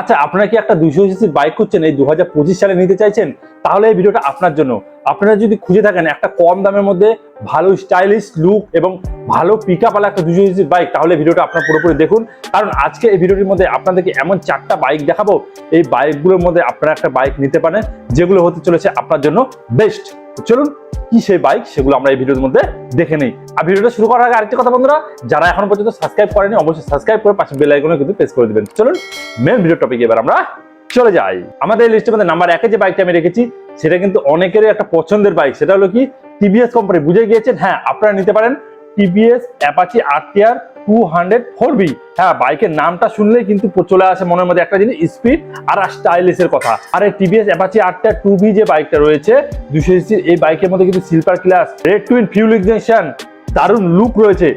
আচ্ছা আপনারা কি একটা দুশো সিসির বাইক করছেন এই দুহাজার পঁচিশ সালে নিতে চাইছেন? তাহলে এই ভিডিওটা আপনার জন্য। আপনারা যদি খুঁজে থাকেন একটা কম দামের মধ্যে ভালো স্টাইলিশ লুক এবং ভালো পিক আপ একটা দুশো সিসির বাইক তাহলে ভিডিওটা আপনার পুরোপুরি দেখুন। কারণ আজকে এই ভিডিওটির মধ্যে আপনাদেরকে এমন চারটা বাইক দেখাবো। এই বাইকগুলোর মধ্যে আপনারা একটা বাইক নিতে পারেন, যেগুলো হতে চলেছে আপনার জন্য বেস্ট চলুন কি সেই বাইক সেগুলো আমরা এই ভিডিওর মধ্যে দেখে নিই। আর ভিডিওটা শুরু করার আগে আরেকটা কথা বন্ধুরা, যারা এখন পর্যন্ত সাবস্ক্রাইব করেনি, অবশ্যই সাবস্ক্রাইব করে পাশে বেল আইকনে কিন্তু প্রেস করে দিবেন। চলুন মেন ভিডিও টপিক এবার আমরা চলে যাই। আমাদের এই লিস্টের মধ্যে নাম্বার একে যে বাইকটা আমি রেখেছি, সেটা কিন্তু অনেকেরই একটা পছন্দের বাইক সেটা হলো কি টিভিএস কোম্পানি বুঝে গিয়েছেন? হ্যাঁ আপনারা নিতে পারেন TVS Apache RTR two hundred four V হ্যাঁ বাইকের নামটা শুনলেই কিন্তু চলে আসে মনের মধ্যে একটা জিনিস স্পিড আর স্টাইলিশের কথা। আর এই টিভিএস অ্যাপাচি আটটা টু বি যে বাইকটা রয়েছে, দুশো এই বাইকের মধ্যে কিন্তু silver class red twin fuel ignition দারুণ লুক রয়েছে।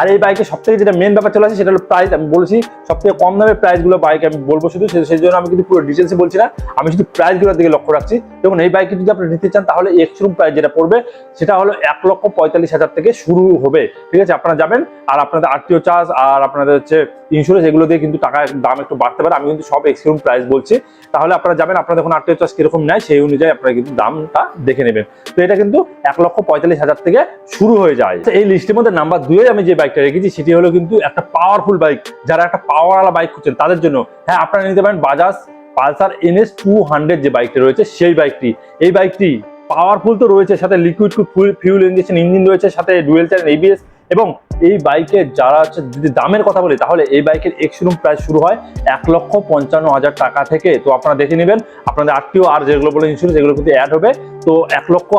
আর এই বাইকের সব থেকে যেটা মেন ব্যাপার চলে আসে, সেটা হলো প্রাইস আমি বলছি সব থেকে কম দামের প্রাইসগুলো বাইক আমি বলব শুধু সেই জন্য আমি কিন্তু পুরো ডিটেলসে বলছি না। আমি শুধু প্রাইসগুলোর দিকে লক্ষ্য রাখছি। দেখুন, এই বাইকে যদি আপনি নিতে চান, তাহলে এক্সরুম প্রাইস যেটা পড়বে, সেটা হলো এক লক্ষ পঁয়তাল্লিশ হাজার থেকে শুরু হবে। ঠিক আছে, আপনারা যাবেন, আর আপনাদের আরটিও চার্জ, আর আপনাদের হচ্ছে ইন্স্যুরেন্স এগুলো দিয়ে কিন্তু টাকা দাম একটু বাড়তে পারে। আমি কিন্তু সব এক্সরুম প্রাইস বলছি। তাহলে আপনারা যাবেন আপনারা দেখুন আরটিও চার্জ কীরকম নেয়, সেই অনুযায়ী আপনারা কিন্তু দামটা দেখে নেবেন। তো এটা কিন্তু এক লক্ষ পঁয়তাল্লিশ হাজার থেকে শুরু হয়ে যায়। তো এই লিস্টের মধ্যে নাম্বার দুয়ে আমি যে বাইকটা রেখেছি, সেটি হলো কিন্তু একটা পাওয়ারফুল বাইক যারা একটা পাওয়ারওয়ালা বাইক খুঁজছেন, তাদের জন্য। হ্যাঁ আপনারা নিতে পারেন Bajaj Pulsar NS two hundred যে বাইকটি রয়েছে, সেই বাইকটি এই বাইকটি পাওয়ারফুল তো রয়েছে, সাথে liquid full fuel injection engine রয়েছে, সাথে ডুয়েল চ্যানেল এবিএস এবং এই বাইকের যারা হচ্ছে, যদি দামের কথা বলি, তাহলে এই বাইকের এক্সরুম প্রাইস শুরু হয় এক লক্ষ পঞ্চান্ন হাজার টাকা থেকে। তো আপনারা দেখে নেবেন, আপনাদের আটটিও আর যেগুলো বলে ইন্স্যুরেন্স এগুলো কিন্তু অ্যাড হবে। তো এক লক্ষ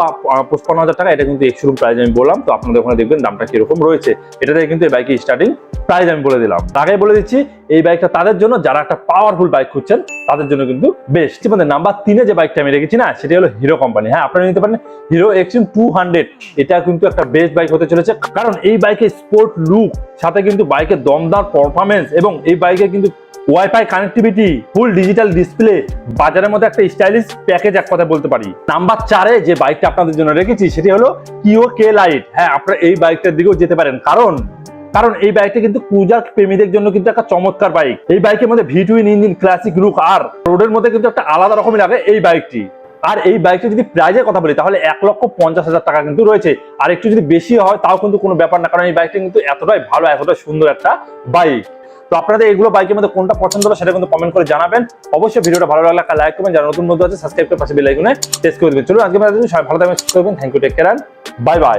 পঁচপান্ন হাজার টাকা, এটা কিন্তু এক্সরুম প্রাইস আমি বললাম, তো আপনাদের ওখানে দেখবেন দামটা কীরকম রয়েছে। এটা কিন্তু এই বাইকের স্টার্টিং প্রাইস আমি বলে দিলাম। আগে বলে দিচ্ছি, এই বাইকটা তাদের জন্য, যারা একটা পাওয়ারফুল বাইক খুঁজছেন, তাদের জন্য কিন্তু বেস্ট মানে নাম্বার তিনে যে বাইকটা আমি রেখেছি না, সেটা হলো হিরো কোম্পানি হ্যাঁ আপনারা নিতে পারেন হিরো এক্সট্রিম টু হান্ড্রেড এটা কিন্তু একটা বেস্ট বাইক হতে চলেছে, কারণ এই বাইকের স্পোর্ট লুক সাথে কিন্তু বাইকের দমদার পারফরমেন্স এবং এই বাইকে কিন্তু WiFi connectivity full digital display বাজারের মধ্যে একটা স্টাইলিশ প্যাকেজ এক কথা বলতে পারি। নাম্বার চারে যে বাইকটা আপনাদের জন্য রেখেছি, সেটি হলো কিও কে লাইট হ্যাঁ আপনারা এই বাইকটার দিকেও যেতে পারেন। কারণ কারণ এই বাইকটা কিন্তু ক্রুজার প্রেমীদের জন্য কিন্তু একটা চমৎকার বাইক এই বাইকের মধ্যে V twin engine classic look আর রোডের মধ্যে কিন্তু একটা আলাদা রকমের লাগে এই বাইকটি আর এই বাইকটা যদি প্রাইজের কথা বলি, তাহলে এক লক্ষ পঞ্চাশ হাজার টাকা কিন্তু রয়েছে। আর একটু যদি বেশি হয়, তাও কিন্তু কোনো ব্যাপার না, কারণ এই বাইকটা কিন্তু এতটাই ভালো, এতটাই সুন্দর একটা বাইক তো আপনাদের এগুলো বাইকের মধ্যে কোনটা পছন্দ হবে, সেটা কিন্তু কমেন্ট করে জানাবেন। অবশ্যই ভিডিওটা ভালো লাগলে একটা লাইক করবেন। যারা নতুন বন্ধু আছে সাবস্ক্রাইব করে পাশে বেল আইকনে টেস্ট করে দেবেন। চলুন আজকে সবাই ভালো থাকবেন thank you take care bye bye